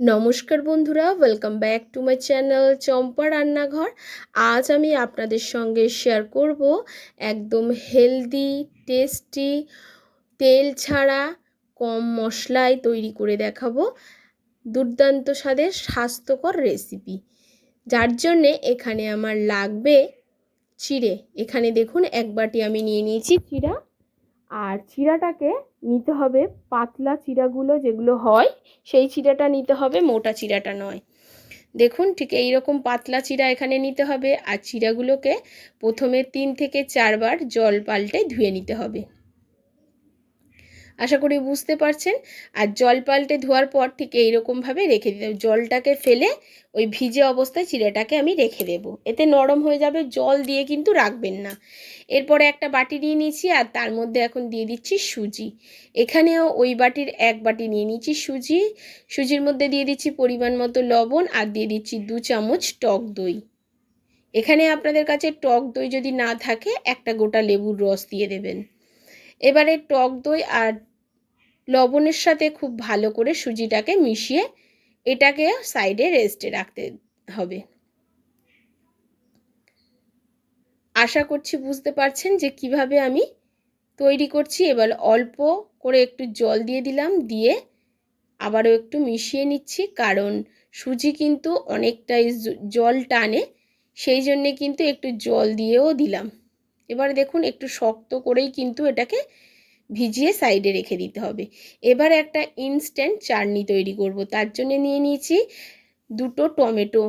নমস্কার বন্ধুরা welcome back to my channel Champa Rannaghar. আজ আমি আপনাদের সঙ্গে শেয়ার করব একদম হেলদি টেস্টি তেল ছাড়া কম মশলায় তৈরি করে দেখাবো দুর্দান্ত স্বাদের স্বাস্থ্যকর রেসিপি যার জন্যে এখানে আমার লাগবে চিড়ে। এখানে দেখুন, এক বাটি আমি নিয়ে নিয়েছি চিড়া। আর চিরাটাকে নিতে হবে পাতলা চিরাগুলো যেগুলো হয়, সেই চিড়াটা নিতে হবে, মোটা চিরাটা নয়। দেখুন, ঠিক এই রকম পাতলা চিরা এখানে নিতে হবে, আর চিড়াগুলোকে প্রথমে তিন থেকে চারবার জল পাল্টে ধুয়ে নিতে হবে। আশা করি বুঝতে পারছেন। আর জল পাল্টে ধোয়ার পর ঠিক এইরকমভাবে রেখে দিতে জলটাকে ফেলে ওই ভিজে অবস্থায় চিড়েটাকে আমি রেখে দেব। এতে নরম হয়ে যাবে, জল দিয়ে কিন্তু রাখবেন না। এরপরে একটা বাটি নিয়ে নিয়েছি আর তার মধ্যে এখন দিয়ে দিচ্ছি সুজি। এখানেও ওই বাটির এক বাটি নিয়ে নিচ্ছি সুজি। সুজির মধ্যে দিয়ে দিচ্ছি পরিমাণ মতো লবণ আর দিয়ে দিচ্ছি দু চামচ টক দই। এখানে আপনাদের কাছে টক দই যদি না থাকে, একটা গোটা লেবুর রস দিয়ে দেবেন। এবারে টক দই আর লবণের সাথে খুব ভালো করে সুজিটাকে মিশিয়ে এটাকে সাইডে রেস্টে রাখতে হবে। আশা করছি বুঝতে পারছেন যে কীভাবে আমি তৈরি করছি। এবার অল্প করে একটু জল দিয়ে দিলাম, দিয়ে আবারও একটু মিশিয়ে নিচ্ছি। কারণ সুজি কিন্তু অনেকটাই জল টানে, সেই জন্যে কিন্তু একটু জল দিয়েও দিলাম। এবার দেখুন, একটু শক্ত করেই কিন্তু এটাকে ভিজিয়ে সাইডে রেখে দিতে হবে। এবার একটা ইনস্ট্যান্ট চাটনি তৈরি করব। তার জন্য নিয়ে নিয়েছি দুটো টমেটো,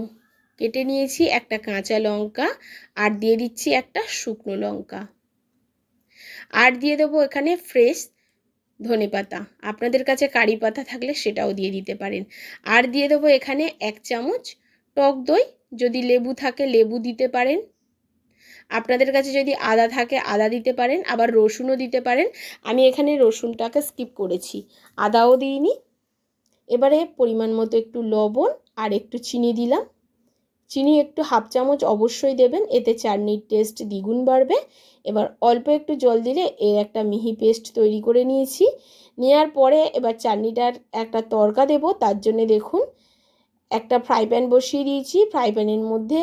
কেটে নিয়েছি একটা কাঁচা লঙ্কা, আর দিয়ে দিচ্ছি একটা শুকনো লঙ্কা। আর দিয়ে দেবো এখানে ফ্রেশ ধনে পাতা। আপনাদের কাছে কারি পাতা থাকলে সেটাও দিয়ে দিতে পারেন। আর দিয়ে দেবো এখানে এক চামচ টক দই। যদি লেবু থাকে, লেবু দিতে পারেন। আপনাদের কাছে যদি আদা থাকে, আদা দিতে পারেন, আবার রসুনও দিতে পারেন। আমি এখানে রসুনটাকে স্কিপ করেছি। আদাও দিইনি। এবারে পরিমাণ মতো একটু লবণ আর একটু চিনি দিলাম। চিনি একটু হাফ চামচ অবশ্যই দেবেন, এতে চাটনির টেস্ট দ্বিগুণ বাড়বে। এবার অল্প একটু জল দিলে এর একটা মিহি পেস্ট তৈরি করে নিয়েছি। নেওয়ার পরে এবার চাটনিটার একটা তরকা দেব, তার জন্য দেখুন, একটা ফ্রাই প্যান বসিয়ে দিয়েছি। ফ্রাই প্যানের মধ্যে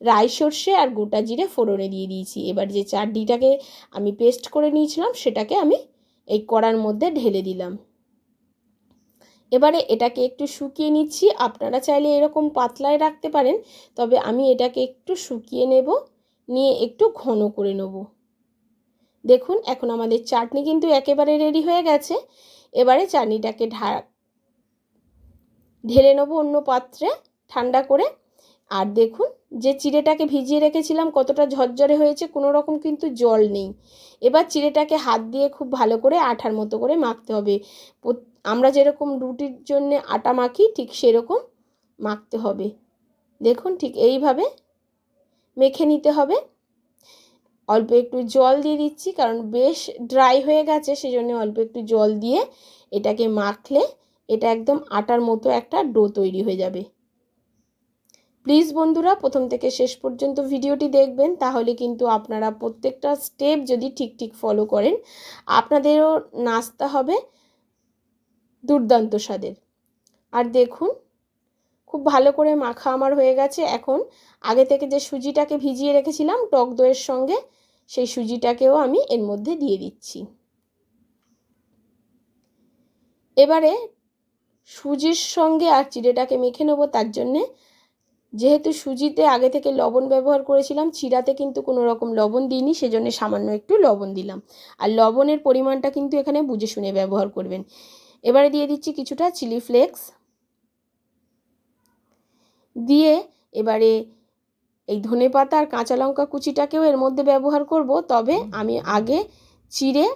রাই সর্ষে আর গোটা জিরে ফোড়নে দিয়ে দিয়েছি। এবার যে চাটনিটাকে আমি পেস্ট করে নিয়েছিলাম, সেটাকে আমি এই কড়ার মধ্যে ঢেলে দিলাম। এবারে এটাকে একটু শুকিয়ে নিচ্ছি। আপনারা চাইলে এরকম পাতলায় রাখতে পারেন, তবে আমি এটাকে একটু শুকিয়ে নেব, নিয়ে একটু ঘন করে নেব। দেখুন, এখন আমাদের চাটনি কিন্তু একেবারে রেডি হয়ে গেছে। এবারে চাটনিটাকে ঢা ঢেলে নেব অন্য পাত্রে, ঠান্ডা করে। আর দেখুন, যে চিড়েটাকে ভিজিয়ে রেখেছিলাম কতটা ঝরঝরে হয়েছে, কোনো রকম কিন্তু জল নেই। এবার চিড়েটাকে হাত দিয়ে খুব ভালো করে আঠার মতো করে মাখতে হবে। আমরা যেরকম রুটির জন্য আটা মাখি, ঠিক সেরকম মাখতে হবে। দেখুন, ঠিক এইভাবে মেখে নিতে হবে। অল্প একটু জল দিয়ে দিচ্ছি, কারণ বেশ ড্রাই হয়ে গেছে, সেজন্য অল্প একটু জল দিয়ে এটাকে মাখলে এটা একদম আটার মতো একটা ডো তৈরি হয়ে যাবে। প্লিজ বন্ধুরা, প্রথম থেকে শেষ পর্যন্ত ভিডিওটি দেখবেন, তাহলে কিন্তু আপনারা প্রত্যেকটা স্টেপ যদি ঠিক ঠিক ফলো করেন, আপনাদেরও নাস্তা হবে দুর্দান্ত স্বাদের। আর দেখুন, খুব ভালো করে মাখা আমার হয়ে গেছে। এখন আগে থেকে যে সুজিটাকে ভিজিয়ে রেখেছিলাম টক দইয়ের সঙ্গে, সেই সুজিটাকেও আমি এর মধ্যে দিয়ে দিচ্ছি। এবারে সুজির সঙ্গে আর চিড়েটাকে মেখে নেব, তার জন্যে যেহেতু সুজিতে আগে থেকে লবণ ব্যবহার করেছিলাম, চিরাতে কিন্তু কোনো রকম লবণ দিইনি, সেজন্য সামান্য একটু লবণ দিলাম। আর লবণের পরিমাণটা কিন্তু এখানে বুঝে শুনে ব্যবহার করবেন। এবারে দিয়ে দিচ্ছি কিছুটা চিলি ফ্লেক্স। দিয়ে এবারে এই ধনে পাতা আর কাঁচা লঙ্কা কুচিটাকেও এর মধ্যে ব্যবহার করব, তবে আমি আগে চিড়ে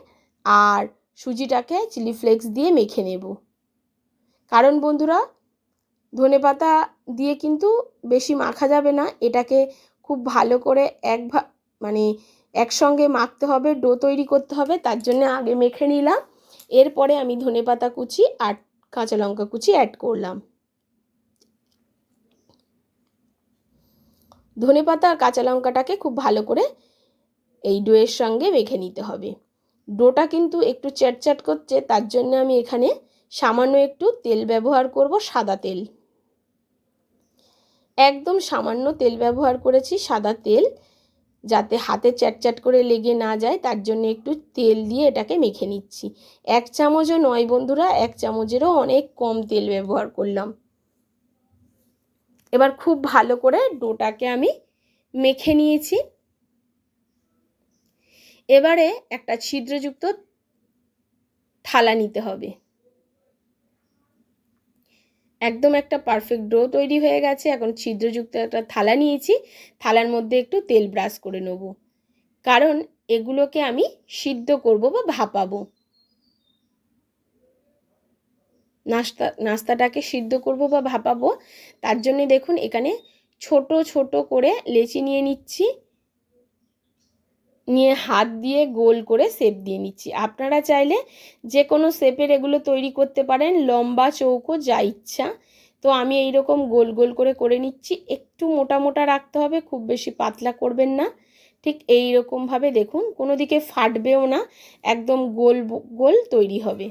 আর সুজিটাকে চিলি ফ্লেক্স দিয়ে মেখে নেব। কারণ বন্ধুরা ধনে পাতা দিয়ে কিন্তু বেশি মাখা যাবে না। এটাকে খুব ভালো করে এক মানে একসঙ্গে মাখতে হবে, ডো তৈরি করতে হবে, তার জন্য আগে মেখে নিলাম। এরপরে আমি ধনে পাতা কুচি আর কাঁচা লঙ্কা কুচি অ্যাড করলাম। ধনে পাতা আর কাঁচা লঙ্কাটাকে খুব ভালো করে এই ডোয়ের সঙ্গে মেখে নিতে হবে। ডোটা কিন্তু একটু চ্যাটচ্যাট করছে, তার জন্য আমি এখানে সামান্য একটু তেল ব্যবহার করব, সাদা তেল। একদম সামান্য তেল ব্যবহার করেছি, সাদা তেল, যাতে হাতে চ্যাটচ্যাট করে লেগে না যায়, তার জন্য একটু তেল দিয়ে এটাকে মেখে নিচ্ছি। এক চামচও নয় বন্ধুরা, এক চামচেরও অনেক কম তেল ব্যবহার করলাম। এবার খুব ভালো করে ডোটাকে আমি মেখে নিয়েছি। এবারে একটা ছিদ্রযুক্ত থালা নিতে হবে। একদম একটা পারফেক্ট ডো তৈরি হয়ে গেছে। এখন ছিদ্রযুক্ত একটা থালা নিয়েছি। থালার মধ্যে একটু তেল ব্রাশ করে নেব। কারণ এগুলোকে আমি সিদ্ধ করব বা ভাপাবো। নাস্তা, নাস্তাটাকে সিদ্ধ করব বা ভাপাবো। তার জন্যে দেখুন, এখানে ছোট ছোট করে লেচি নিয়ে নিচ্ছি। নিয়ে হাত দিয়ে গোল করে শেপ দিয়ে নিচ্ছি। আপনারা চাইলে যে কোনো শেপের এগুলো তৈরি করতে পারেন, লম্বা চৌকো যা ইচ্ছা। তো আমি এই রকম গোল গোল করে করে নিচ্ছি। একটু মোটা মোটা রাখতে হবে, খুব বেশি পাতলা করবেন না। ঠিক এই রকমভাবে দেখুন, কোনো দিকে ফাটবেও না, একদম গোল গোল তৈরি হবে।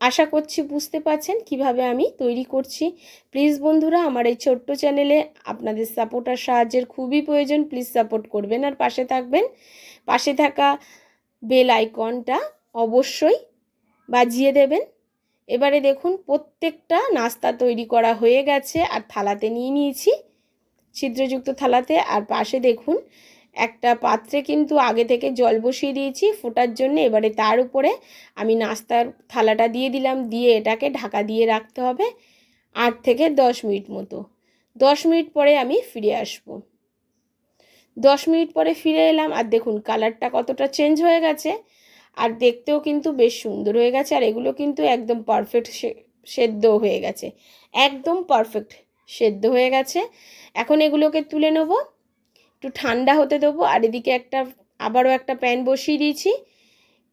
আশা করছি বুঝতে পারছেন কীভাবে আমি তৈরি করছি। প্লিজ বন্ধুরা, আমার এই ছোট্ট চ্যানেলে আপনাদের সাপোর্ট আর সাহায্যের খুবই প্রয়োজন। প্লিজ সাপোর্ট করবেন আর পাশে থাকবেন। পাশে থাকা বেল আইকনটা অবশ্যই বাজিয়ে দেবেন। এবারে দেখুন, প্রত্যেকটা নাস্তা তৈরি করা হয়ে গেছে আর থালাতে নিয়ে নিয়েছি। ছিদ্রযুক্ত থালাতে আর পাশে দেখুন একটা পাত্রে কিন্তু আগে থেকে জল বসিয়ে দিয়েছি, ফোটার জন্য এবারে তার উপরে আমি নাস্তার থালাটা দিয়ে দিলাম, দিয়ে এটাকে ঢাকা দিয়ে রাখতে হবে আট থেকে দশ মিনিট মতো। দশ মিনিট পরে আমি ফিরে আসব। দশ মিনিট পরে ফিরে এলাম, আর দেখুন কালারটা কতটা চেঞ্জ হয়ে গেছে, আর দেখতেও কিন্তু বেশ সুন্দর হয়ে গেছে, আর এগুলো কিন্তু একদম পারফেক্ট সেদ্ধ হয়ে গেছে। একদম পারফেক্ট সেদ্ধ হয়ে গেছে। এখন এগুলোকে তুলে নেব। একটু ঠান্ডা হতে দেবো আর এদিকে একটা, আবারও একটা প্যান বসিয়ে দিয়েছি।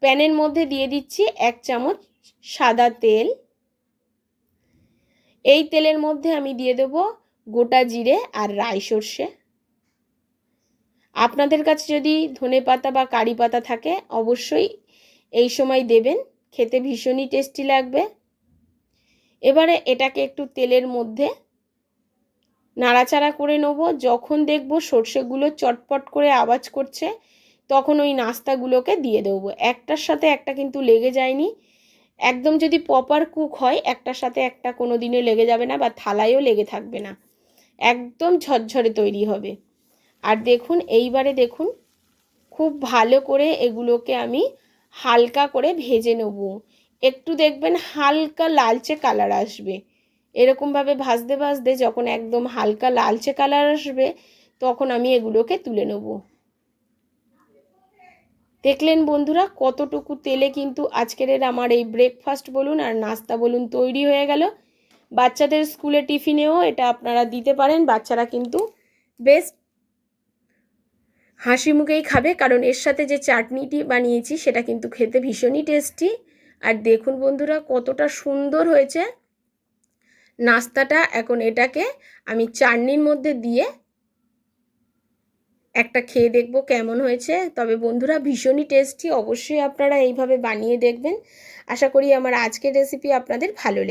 প্যানের মধ্যে দিয়ে দিচ্ছি এক চামচ সাদা তেল। এই তেলের মধ্যে আমি দিয়ে দেব গোটা জিরে আর রাই সর্ষে। আপনাদের কাছে যদি ধনে পাতা বা কারি পাতা থাকে, অবশ্যই এই সময় দেবেন। খেতে ভীষণই টেস্টি লাগবে। এবারে এটাকে একটু তেলের মধ্যে নাড়াচাড়া করে নেব। যখন দেখব সর্ষেগুলো চটপট করে আওয়াজ করছে, তখন ওই নাস্তাগুলোকে দিয়ে দেবো। একটার সাথে একটা কিন্তু লেগে যায়নি। একদম যদি প্রপার কুক হয়, একটার সাথে একটা কোনো দিনে লেগে যাবে না বা থালায়ও লেগে থাকবে না। একদম ঝরঝরে তৈরি হবে। আর দেখুন, এইবারে দেখুন, খুব ভালো করে এগুলোকে আমি হালকা করে ভেজে নেব। একটু দেখবেন হালকা লালচে কালার আসবে। এরকমভাবে ভাজতে ভাজতে যখন একদম হালকা লালচে কালার আসবে, তখন আমি এগুলোকে তুলে নেব। দেখলেন বন্ধুরা, কতটুকু তেলে কিন্তু আজকের আমার এই ব্রেকফাস্ট বলুন আর নাস্তা বলুন তৈরি হয়ে গেল। বাচ্চাদের স্কুলে টিফিনেও এটা আপনারা দিতে পারেন, বাচ্চারা কিন্তু বেশ হাসি মুখেই খাবে, কারণ এর সাথে যে চাটনিটি বানিয়েছি সেটা কিন্তু খেতে ভীষণই টেস্টি আর দেখুন বন্ধুরা, কতটা সুন্দর হয়েছে। নাস্তাটা এখন এটাকে আমি চাটনির মধ্যে দিয়ে একটা খেয়ে দেখব কেমন হয়েছে। তবে বন্ধুরা ভীষণই টেস্টি অবশ্যই আপনারা এইভাবে বানিয়ে দেখবেন। আশা করি আমার আজকের রেসিপি আপনাদের ভালো